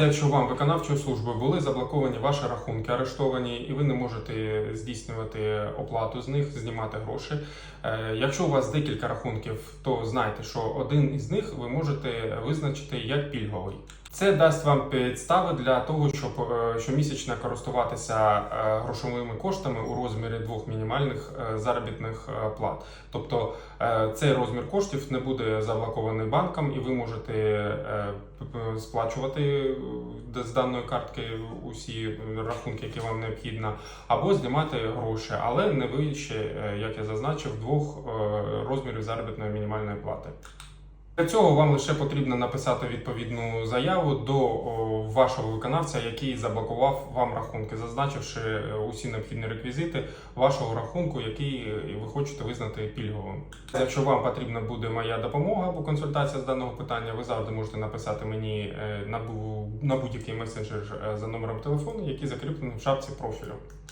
Якщо вам виконавчою службою були заблоковані ваші рахунки, арештовані, і ви не можете здійснювати оплату з них, знімати гроші. е, Якщо у вас декілька рахунків, то знайте, що один із них ви можете визначити як пільговий. Це дасть вам підстави для того, щоб е, щомісячно користуватися е, грошовими коштами у розмірі двох мінімальних е, заробітних плат. Тобто цей розмір коштів не буде заблокований банком, і ви можете сплачувати з даної картки усі рахунки, які вам необхідно, або знімати гроші, але не вище, як я зазначив, двох розмірів заробітної мінімальної плати. Для цього вам лише потрібно написати відповідну заяву до вашого виконавця, який заблокував вам рахунки, зазначивши е, усі необхідні реквізити вашого рахунку, який е, ви хочете визнати пільговим. Якщо вам потрібна буде моя допомога або консультація з даного питання, ви завжди можете написати мені е, на будь-який месенджер за номером телефону, який закріплений в шапці профілю.